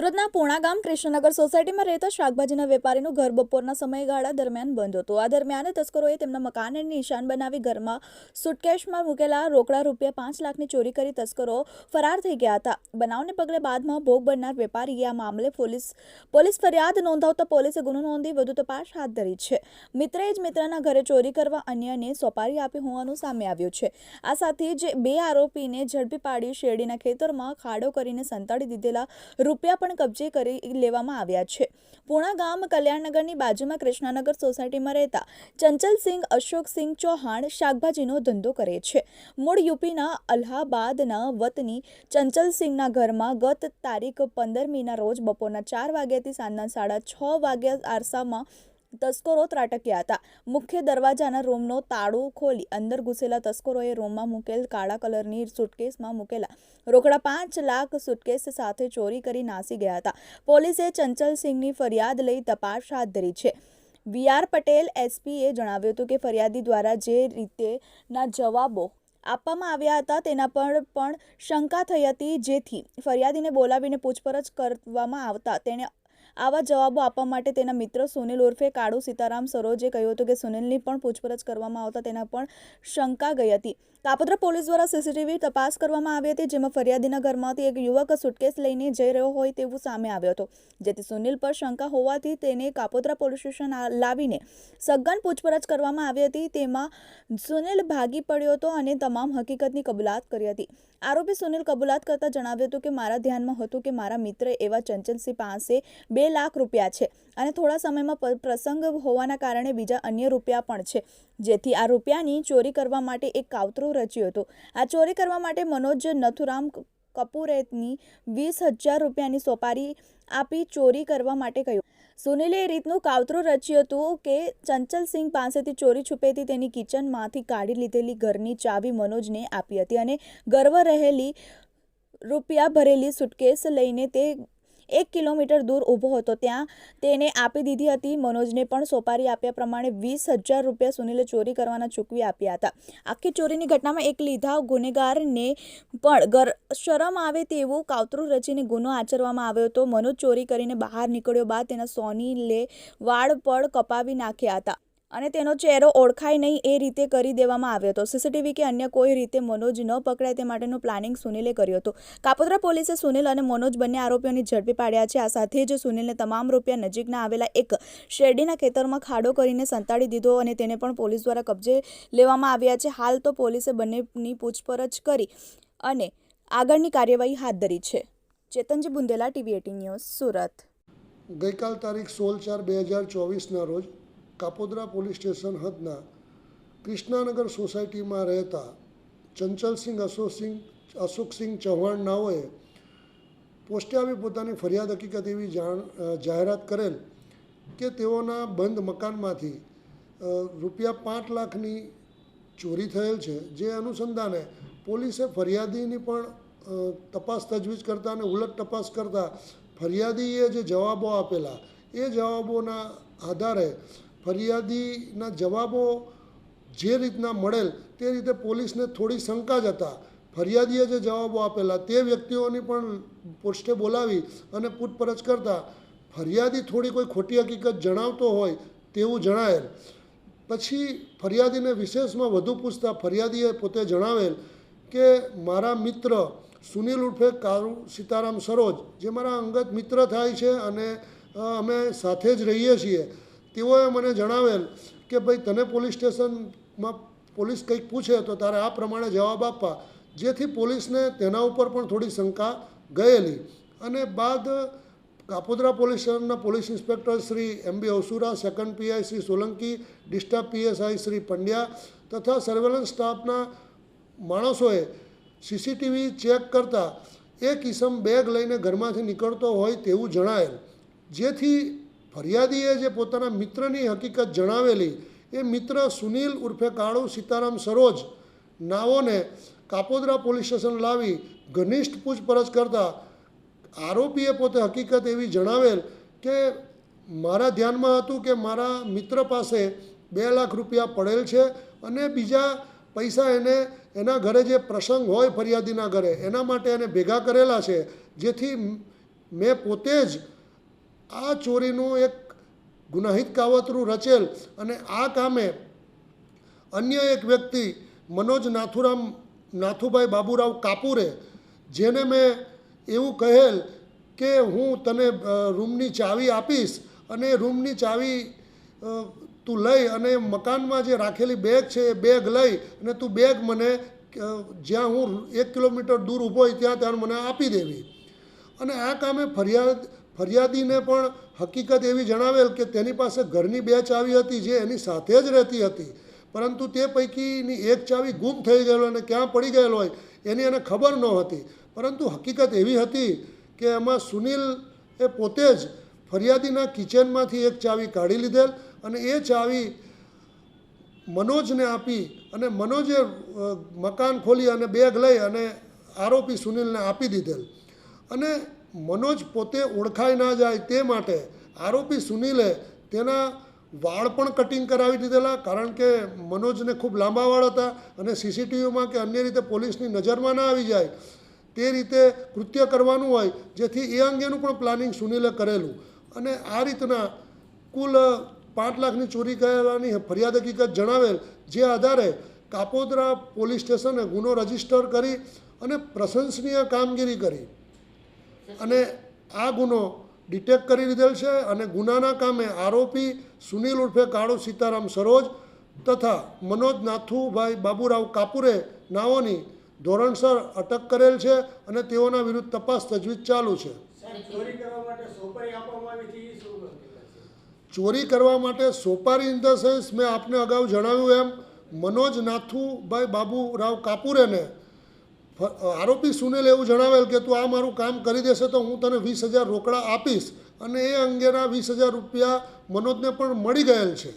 સુરતના પૂણા ગામ કૃષ્ણનગર સોસાયટીમાં રહેતા શાકભાજીના વેપારીનું ઘર બપોરના સમયગાળા દરમિયાન બંધ હતું. આ દરમિયાન તસ્કરોએ તેમના મકાનને નિશાન બનાવી ઘરમાં સુટકેશમાં મૂકેલા રોકડા રૂપિયા પાંચ લાખની ચોરી કરી તસ્કરો ફરાર થઈ ગયા હતા. બનાવને પગલે બાદમાં ભોગ બનનાર વેપારીએ આ મામલે પોલીસ પોલીસ ફરિયાદ નોંધાવતા પોલીસે ગુનો નોંધી વધુ તપાસ હાથ ધરી છે. મિત્રએ જ મિત્રના ઘરે ચોરી કરવા અન્યને સોપારી આપી હોવાનું સામે આવ્યું છે. આ સાથે જ બે આરોપીને ઝડપી પાડી શેરડીના ખેતરમાં ખાડો કરીને સંતાડી દીધેલા રૂપિયા પણ કબજે કરી લેવામાં આવ્યા છે. પૂણા ગામ કલ્યાણનગરની બાજુમાં કૃષ્ણાનગર સોસાયટીમાં રહેતા ચંચલસિંહ અશોકસિંહ ચૌહાણ શાકભાજીનો ધંધો કરે છે. મૂળ યુપીના અલ્હાબાદના વતની ચંચલસિંહના ઘરમાં ગત તારીખ પંદર મીના રોજ બપોરના ચાર વાગ્યાથી સાંજના સાડા છ વાગ્યા આરસામાં તસ્કરો ત્રાટક્યા હતા. મુખ્ય દરવાજાના રૂમનો તાળું ખોલી અંદર ઘૂસેલા તસ્કરોએ રૂમમાં મૂકેલ કાળા કલરની સુટકેસમાં મૂકેલા રોકડા પાંચ લાખ સુટકેસ સાથે ચોરી કરી નાસી ગયા હતા. પોલીસે ચંચલસિંહની ફરિયાદ લઈ તપાસ હાથ ધરી છે. વી આર પટેલ એસપીએ જણાવ્યું હતું કે ફરિયાદી દ્વારા જે રીતેના જવાબો આપવામાં આવ્યા હતા તેના પર પણ શંકા થઈ હતી. જેથી ફરિયાદીને બોલાવીને પૂછપરછ કરવામાં આવતા તેણે આવા જવાબો આપવા માટે તેના મિત્ર સુનિલ ઉર્ફે કાળુ સીતારામ સરોજે કહ્યું હતું કે સુનિલની પણ પૂછપરછ કરવામાં આવતા તેના પણ શંકા ગઈ હતી. કાપોદ્રા પોલીસ દ્વારા સીસીટીવી તપાસ કરવામાં આવી હતી, જેમાં ફરિયાદીના ઘરમાંથી એક યુવક સુટકેસ લઈને જઈ રહ્યો હોય તેવું સામે આવ્યો હતો. જેથી સુનિલ પર શંકા હોવાથી તેને કાપોદ્રા પોલીસ સ્ટેશન લાવીને સઘન પૂછપરછ કરવામાં આવી હતી. તેમાં સુનિલ ભાગી પડ્યો હતો અને તમામ હકીકતની કબૂલાત કરી હતી. આરોપી સુનિલ કબૂલાત કરતા જણાવ્યું હતું કે, મારા ધ્યાનમાં હતું કે મારા મિત્ર એવા ચંચલસિંહ પાસે બે લાખ રૂપિયા છે અને થોડા સમયમાં પ્રસંગ હોવાના કારણે બીજા અન્ય રૂપિયા પણ છે. જેથી આ રૂપિયાની ચોરી કરવા માટે એક કાવતરું રચ્યું હતું. આ ચોરી કરવા માટે મનોજ નથુરામ કપૂરેતની વીસ હજાર રૂપિયાની સોપારી આપી ચોરી કરવા માટે કહ્યું. સુનિલે એ રીતનું કાવતરું રચ્યું હતું કે ચંચલસિંહ પાસેથી ચોરી છુપેથી તેની કિચનમાંથી કાઢી લીધેલી ઘરની ચાવી મનોજને આપી હતી અને ગર્વ રહેલી રૂપિયા ભરેલી સુટકેસ લઈને તે એક કિલોમીટર દૂર ઊભો હતો. ત્યાં તેને આપી દીધી હતી. મનોજને પણ સોપારી આપ્યા પ્રમાણે વીસ હજાર રૂપિયા સુનિલે ચોરી કરવાના ચૂકવી આપ્યા હતા. આખી ચોરીની ઘટનામાં એક લીધા ગુનેગારને પણ ગર શરમ આવે તેવું કાવતરું રચીને ગુનો આચરવામાં આવ્યો હતો. મનોજ ચોરી કરીને બહાર નીકળ્યો બાદ તેના સોની લે વાળ પડ કપાવી નાખ્યા હતા. અને તેનો ચહેરો ઓળખાય નહીં એ રીતે કરી દેવામાં આવ્યો હતો. સીસીટીવી કે અન્ય કોઈ રીતે મનોજ ન પકડાય તે માટેનું પ્લાનિંગ સુનિલે કર્યું હતું. કાપોદ્રા પોલીસે સુનિલ અને મનોજ બંને આરોપીઓને ઝડપી પાડ્યા છે. આ સાથે જ સુનિલને તમામ રૂપિયા નજીકના આવેલા એક શેરડીના ખેતરમાં ખાડો કરીને સંતાડી દીધો અને તેને પણ પોલીસ દ્વારા કબજે લેવામાં આવ્યા છે. હાલ તો પોલીસે બંનેની પૂછપરછ કરી અને આગળની કાર્યવાહી હાથ ધરી છે. Chetanji Bundela, TV eighteen news, Surat. ગઈકાલ તારીખ સોળ ચાર બે હજાર ચોવીસના રોજ કાપોદ્રા પોલીસ સ્ટેશન હદના કૃષ્ણાનગર સોસાયટીમાં રહેતા ચંચલસિંહ અશોકસિંહ અશોકસિંહ ચૌહાણ નાઓએ પોસ્ટે આવી પોતાની ફરિયાદ હકીકત એવી જાણ જાહેરાત કરેલ કે તેઓના બંધ મકાનમાંથી રૂપિયા પાંચ લાખની ચોરી થયેલ છે. જે અનુસંધાને પોલીસે ફરિયાદીની પણ તપાસ તજવીજ કરતા અને ઉલટ તપાસ કરતા ફરિયાદીએ જે જવાબો આપેલા, એ જવાબોના આધારે ફરિયાદીના જવાબો જે રીતના મળેલ તે રીતે પોલીસને થોડી શંકા જ હતા. ફરિયાદીએ જે જવાબો આપેલા તે વ્યક્તિઓની પણ પોસ્ટે બોલાવી અને પૂછપરછ કરતા ફરિયાદી થોડી કોઈ ખોટી હકીકત જણાવતો હોય તેવું જણાયેલ. પછી ફરિયાદીને વિશેષમાં વધુ પૂછતા ફરિયાદીએ પોતે જણાવેલ કે, મારા મિત્ર સુનિલ ઉર્ફે કારુ સીતારામ સરોજ, જે મારા અંગત મિત્ર થાય છે અને અમે સાથે જ રહીએ છીએ. તેઓએ મને જણાવેલ કે ભાઈ તને પોલીસ સ્ટેશનમાં પોલીસ કંઈક પૂછે તો તારે આ પ્રમાણે જવાબ આપવા. જેથી પોલીસને તેના ઉપર પણ થોડી શંકા ગયેલી. અને બાદ કાપોદ્રા પોલીસ સ્ટેશનના police inspector Shri M B Avsura, second PI Shri Solanki disturb PSI Shri Pandya તથા સર્વેલન્સ સ્ટાફના માણસોએ સીસીટીવી ચેક કરતાં એક ઇસમ બેગ લઈને ઘરમાંથી નીકળતો હોય તેવું જણાયેલ. જેથી ફરિયાદીએ જે પોતાના મિત્રની હકીકત જણાવેલી, એ મિત્ર સુનિલ ઉર્ફે કાળુ સીતારામ સરોજ નાઓને કાપોદરા પોલીસ સ્ટેશન લાવી ઘનિષ્ઠ પૂછપરછ કરતા આરોપીએ પોતે હકીકત એવી જણાવેલ કે મારા ધ્યાનમાં હતું કે મારા મિત્ર પાસે બે લાખ રૂપિયા પડેલ છે અને બીજા પૈસા એને, એના ઘરે જે પ્રસંગ હોય ફરિયાદીના ઘરે, એના માટે એને ભેગા કરેલા છે, જેથી મેં પોતે જ આ ચોરીનું એક ગુનાહિત કાવતરું રચેલ અને આ કામે અન્ય એક વ્યક્તિ મનોજ નાથુરામ, નાથુભાઈ બાબુરાવ કાપુરે, જેને મેં એવું કહેલ કે હું તને રૂમની ચાવી આપીશ અને રૂમની ચાવી તું લઈ અને મકાનમાં જે રાખેલી બેગ છે એ બેગ લઈ અને તું બેગ મને જ્યાં હું એક કિલોમીટર દૂર ઊભો હોય ત્યાં ત્યાં મને આપી દેવી. અને આ કામે ફરિયાદ ફરિયાદીને પણ હકીકત એવી જણાવેલ કે તેની પાસે ઘરની બે ચાવી હતી જે એની સાથે જ રહેતી હતી. પરંતુ તે પૈકીની એક ચાવી ગુમ થઈ ગયેલો અને ક્યાં પડી ગયેલો હોય એની એને ખબર ન હતી. પરંતુ હકીકત એવી હતી કે એમાં સુનિલ એ પોતે જ ફરિયાદીના કિચનમાંથી એક ચાવી કાઢી લીધેલ અને એ ચાવી મનોજને આપી અને મનોજે મકાન ખોલી અને બેગ લઈ અને આરોપી સુનિલને આપી દીધેલ. અને મનોજ પોતે ઓળખાઈ ના જાય તે માટે આરોપી સુનિલે તેના વાળ પણ કટિંગ કરાવી દીધેલા, કારણ કે મનોજને ખૂબ લાંબા વાળ હતા અને સીસીટીવીમાં કે અન્ય રીતે પોલીસની નજરમાં ના આવી જાય તે રીતે કૃત્ય કરવાનું હોય, જેથી એ અંગેનું પણ પ્લાનિંગ સુનિલે કરેલું. અને આ રીતના કુલ પાંચ લાખની ચોરી કરેલાની ફરિયાદ હકીકત જણાવેલ, જે આધારે કાપોદરા પોલીસ સ્ટેશને ગુનો રજિસ્ટર કરી અને પ્રશંસનીય કામગીરી કરી. અને આ ગુનો ડિટેક્ટ કરી લીધેલ છે અને ગુનાના કામે આરોપી સુનિલ ઉર્ફે કાળુ સીતારામ સરોજ તથા મનોજ નાથુભાઈ બાબુરાવ કાપુરે નાઓની ધોરણસર અટક કરેલ છે અને તેઓના વિરુદ્ધ તપાસ તજવીજ ચાલુ છે? ચોરી કરવા માટે સોપારી ઇન ધ સેન્સ મેં આપને અગાઉ જણાવ્યું એમ મનોજ નાથુભાઈ બાબુરાવ કાપુરેને આરોપી સુનિલ એવું જણાવેલ કે તું આ મારું કામ કરી દેશે તો હું તને વીસ હજાર રોકડા આપીશ અને એ અંગેના વીસ હજાર રૂપિયા મનોજને પણ મળી ગયેલ છે.